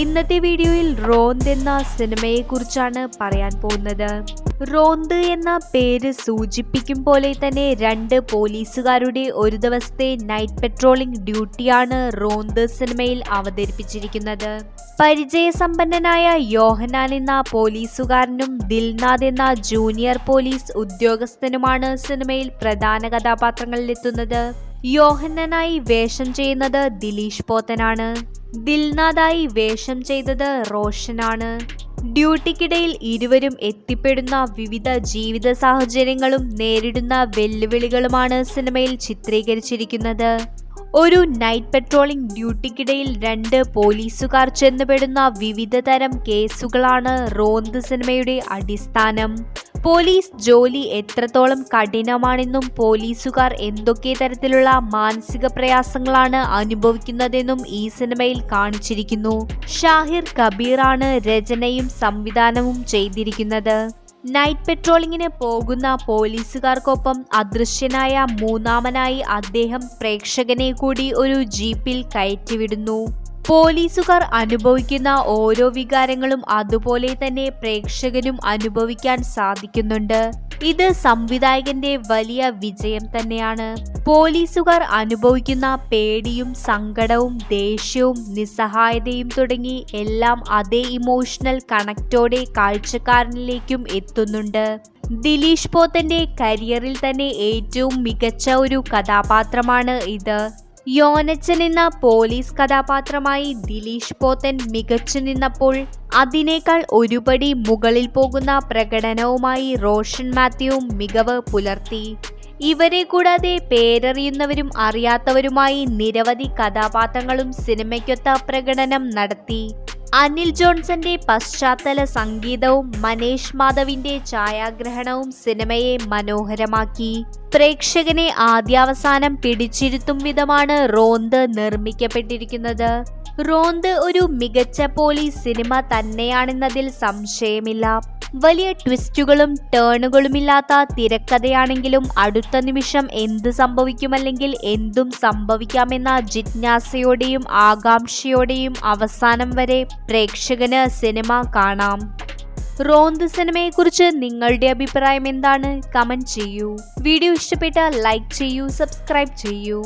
ഇന്നത്തെ വീഡിയോയിൽ റോന്ത് എന്ന സിനിമയെ കുറിച്ചാണ് പറയാൻ പോകുന്നത്. റോന്ത് എന്ന പേര് സൂചിപ്പിക്കും പോലെ തന്നെ രണ്ട് പോലീസുകാരുടെ ഒരു ദിവസത്തെ നൈറ്റ് പെട്രോളിംഗ് ഡ്യൂട്ടിയാണ് റോന്ത് സിനിമയിൽ അവതരിപ്പിച്ചിരിക്കുന്നത്. പരിചയസമ്പന്നനായ യോഹനാൻ എന്ന പോലീസുകാരനും ദിൽനാഥ് എന്ന ജൂനിയർ പോലീസ് ഉദ്യോഗസ്ഥനുമാണ് സിനിമയിൽ പ്രധാന കഥാപാത്രങ്ങളിലെത്തുന്നത്. യോഹന്നനായി വേഷം ചെയ്യുന്നത് ദിലീഷ് പോത്തനാണ്. ദിൽനാഥായി വേഷം ചെയ്തത് റോഷനാണ്. ഡ്യൂട്ടിക്കിടയിൽ ഇരുവരും എത്തിപ്പെടുന്ന വിവിധ ജീവിത സാഹചര്യങ്ങളും നേരിടുന്ന വെല്ലുവിളികളുമാണ് സിനിമയിൽ ചിത്രീകരിച്ചിരിക്കുന്നത്. ഒരു നൈറ്റ് പെട്രോളിംഗ് ഡ്യൂട്ടിക്കിടയിൽ രണ്ട് പോലീസുകാർ ചെന്നുപെടുന്ന വിവിധ തരം കേസുകളാണ് റോന്ത് സിനിമയുടെ അടിസ്ഥാനം. പോലീസ് ജോലി എത്രത്തോളം കഠിനമാണെന്നും പോലീസുകാർ എന്തൊക്കെ തരത്തിലുള്ള മാനസിക പ്രയാസങ്ങളാണ് അനുഭവിക്കുന്നതെന്നും ഈ സിനിമയിൽ കാണിച്ചിരിക്കുന്നു. ഷാഹിർ കബീറാണ് രചനയും സംവിധാനവും ചെയ്തിരിക്കുന്നത്. നൈറ്റ് പെട്രോളിങ്ങിന് പോകുന്ന പോലീസുകാർക്കൊപ്പം അദൃശ്യനായ മൂന്നാമനായി അദ്ദേഹം പ്രേക്ഷകനെ കൂടി ഒരു ജീപ്പിൽ കയറ്റിവിടുന്നു. പോലീസുകാർ അനുഭവിക്കുന്ന ഓരോ വികാരങ്ങളും അതുപോലെ തന്നെ പ്രേക്ഷകനും അനുഭവിക്കാൻ സാധിക്കുന്നുണ്ട്. ഇത് സംവിധായകന്റെ വലിയ വിജയം തന്നെയാണ്. പോലീസുകാർ അനുഭവിക്കുന്ന പേടിയും സങ്കടവും ദേഷ്യവും നിസ്സഹായതയും തുടങ്ങി എല്ലാം അതേ ഇമോഷണൽ കണക്റ്റോടെ കാഴ്ചക്കാരനിലേക്കും എത്തുന്നുണ്ട്. ദിലീഷ് പോത്തന്റെ കരിയറിൽ തന്നെ ഏറ്റവും മികച്ച ഒരു കഥാപാത്രമാണ് ഇത്. യോനച്ചൻ എന്ന പോലീസ് കഥാപാത്രമായി ദിലീഷ് പോത്തൻ മികച്ചു നിന്നപ്പോൾ അതിനേക്കാൾ ഒരുപടി മുകളിൽ പോകുന്ന പ്രകടനവുമായി റോഷൻ മാത്യുവും മികവ് പുലർത്തി. ഇവരെ കൂടാതെ പേരറിയുന്നവരും അറിയാത്തവരുമായി നിരവധി കഥാപാത്രങ്ങളും സിനിമയ്ക്കൊത്ത പ്രകടനം നടത്തി. അനിൽ ജോൺസന്റെ പശ്ചാത്തല സംഗീതവും മനേഷ് മാധവിന്റെ ഛായാഗ്രഹണവും സിനിമയെ മനോഹരമാക്കി. പ്രേക്ഷകനെ ആദ്യാവസാനം പിടിച്ചിരുത്തും വിധമാണ് റോന്ത് നിർമ്മിക്കപ്പെട്ടിരിക്കുന്നത്. റോന്ത് ഒരു മികച്ച പോലീസ് സിനിമ തന്നെയാണെന്നതിൽ സംശയമില്ല. വലിയ ട്വിസ്റ്റുകളും ടേണുകളുമില്ലാത്ത തിരക്കഥയാണെങ്കിലും അടുത്ത നിമിഷം എന്ത് സംഭവിക്കുമല്ലെങ്കിൽ എന്തും സംഭവിക്കാമെന്ന ജിജ്ഞാസയോടെയും ആകാംക്ഷയോടെയും അവസാനം വരെ പ്രേക്ഷകന് സിനിമ കാണാം. റോന്ത് സിനിമയെക്കുറിച്ച് നിങ്ങളുടെ അഭിപ്രായം എന്താണ്? കമന്റ് ചെയ്യൂ. വീഡിയോ ഇഷ്ടപ്പെട്ടാൽ ലൈക്ക് ചെയ്യൂ സബ്സ്ക്രൈബ് ചെയ്യൂ.